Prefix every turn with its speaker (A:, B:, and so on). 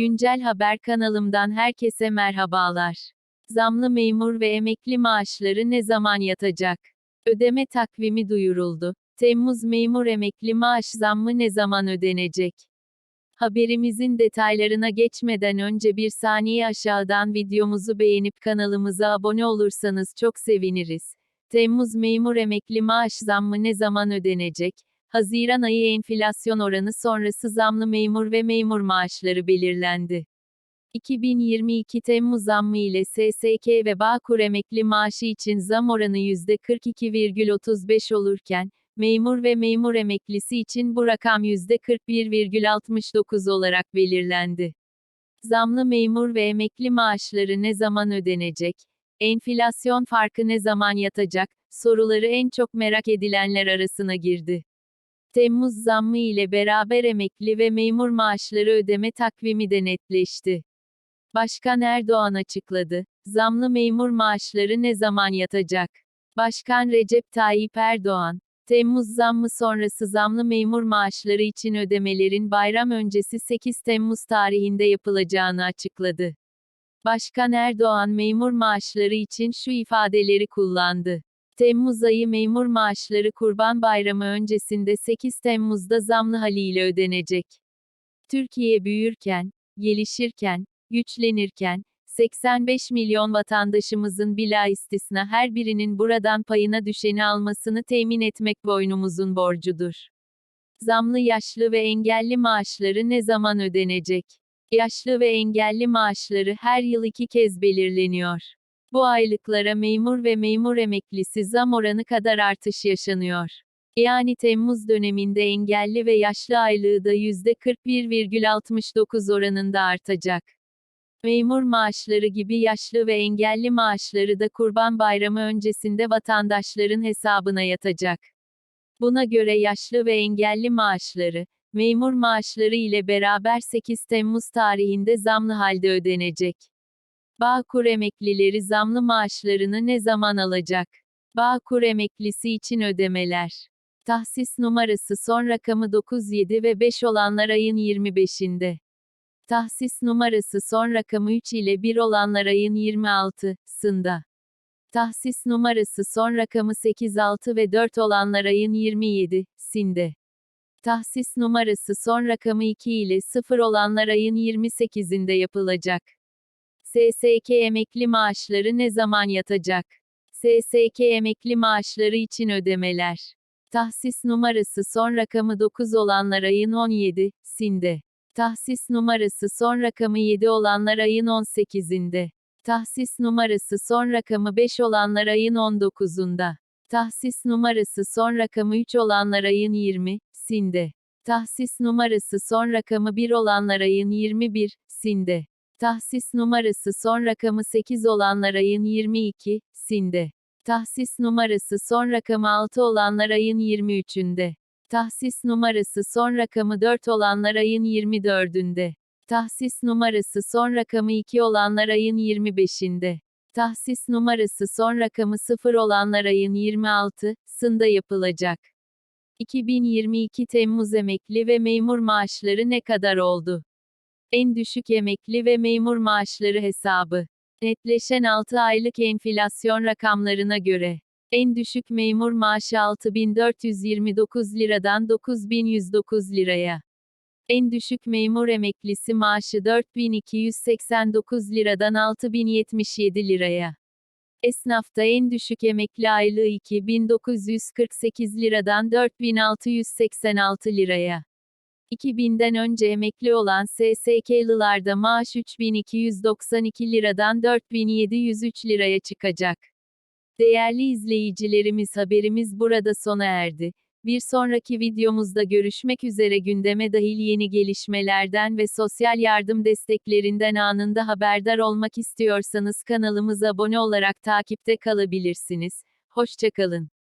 A: Güncel Haber kanalımdan herkese merhabalar. Zamlı memur ve emekli maaşları ne zaman yatacak? Ödeme takvimi duyuruldu. Temmuz memur emekli maaş zammı ne zaman ödenecek? Haberimizin detaylarına geçmeden önce bir saniye aşağıdan videomuzu beğenip kanalımıza abone olursanız çok seviniriz. Temmuz memur emekli maaş zammı ne zaman ödenecek? Haziran ayı enflasyon oranı sonrası zamlı memur ve memur maaşları belirlendi. 2022 Temmuz zammı ile SSK ve Bağkur emekli maaşı için zam oranı %42,35 olurken, memur ve memur emeklisi için bu rakam %41,69 olarak belirlendi. Zamlı memur ve emekli maaşları ne zaman ödenecek? Enflasyon farkı ne zaman yatacak? Soruları en çok merak edilenler arasına girdi. Temmuz zammı ile beraber emekli ve memur maaşları ödeme takvimi de netleşti. Başkan Erdoğan açıkladı. Zamlı memur maaşları ne zaman yatacak? Başkan Recep Tayyip Erdoğan, Temmuz zammı sonrası zamlı memur maaşları için ödemelerin bayram öncesi 8 Temmuz tarihinde yapılacağını açıkladı. Başkan Erdoğan memur maaşları için şu ifadeleri kullandı. Temmuz ayı memur maaşları Kurban Bayramı öncesinde 8 Temmuz'da zamlı haliyle ödenecek. Türkiye büyürken, gelişirken, güçlenirken, 85 milyon vatandaşımızın bila istisna her birinin buradan payına düşeni almasını temin etmek boynumuzun borcudur. Zamlı yaşlı ve engelli maaşları ne zaman ödenecek? Yaşlı ve engelli maaşları her yıl iki kez belirleniyor. Bu aylıklara memur ve memur emeklisi zam oranı kadar artış yaşanıyor. Yani Temmuz döneminde engelli ve yaşlı aylığı da %41,69 oranında artacak. Memur maaşları gibi yaşlı ve engelli maaşları da Kurban Bayramı öncesinde vatandaşların hesabına yatacak. Buna göre yaşlı ve engelli maaşları, memur maaşları ile beraber 8 Temmuz tarihinde zamlı halde ödenecek. Bağkur emeklileri zamlı maaşlarını ne zaman alacak? Bağkur emeklisi için ödemeler. Tahsis numarası son rakamı 97 ve 5 olanlar ayın 25'inde. Tahsis numarası son rakamı 3 ile 1 olanlar ayın 26'sında. Tahsis numarası son rakamı 8, 6 ve 4 olanlar ayın 27'sinde. Tahsis numarası son rakamı 2 ile 0 olanlar ayın 28'inde yapılacak. SSK emekli maaşları ne zaman yatacak? SSK emekli maaşları için ödemeler. Tahsis numarası son rakamı 9 olanlar ayın 17'sinde. Tahsis numarası son rakamı 7 olanlar ayın 18'inde. Tahsis numarası son rakamı 5 olanlar ayın 19'unda. Tahsis numarası son rakamı 3 olanlar ayın 20'sinde. Tahsis numarası son rakamı 1 olanlar ayın 21'sinde. Tahsis numarası son rakamı 8 olanlar ayın 22'sinde. Tahsis numarası son rakamı 6 olanlar ayın 23'ünde. Tahsis numarası son rakamı 4 olanlar ayın 24'ünde. Tahsis numarası son rakamı 2 olanlar ayın 25'inde. Tahsis numarası son rakamı 0 olanlar ayın 26'sında yapılacak. 2022 Temmuz emekli ve memur maaşları ne kadar oldu? En düşük emekli ve memur maaşları hesabı. Netleşen 6 aylık enflasyon rakamlarına göre. En düşük memur maaşı 6429 liradan 9109 liraya. En düşük memur emeklisi maaşı 4289 liradan 6077 liraya. Esnafta en düşük emekli aylığı 2948 liradan 4686 liraya. 2000'den önce emekli olan SSK'lılarda maaş 3292 liradan 4703 liraya çıkacak. Değerli izleyicilerimiz haberimiz burada sona erdi. Bir sonraki videomuzda görüşmek üzere gündeme dahil yeni gelişmelerden ve sosyal yardım desteklerinden anında haberdar olmak istiyorsanız kanalımıza abone olarak takipte kalabilirsiniz. Hoşçakalın.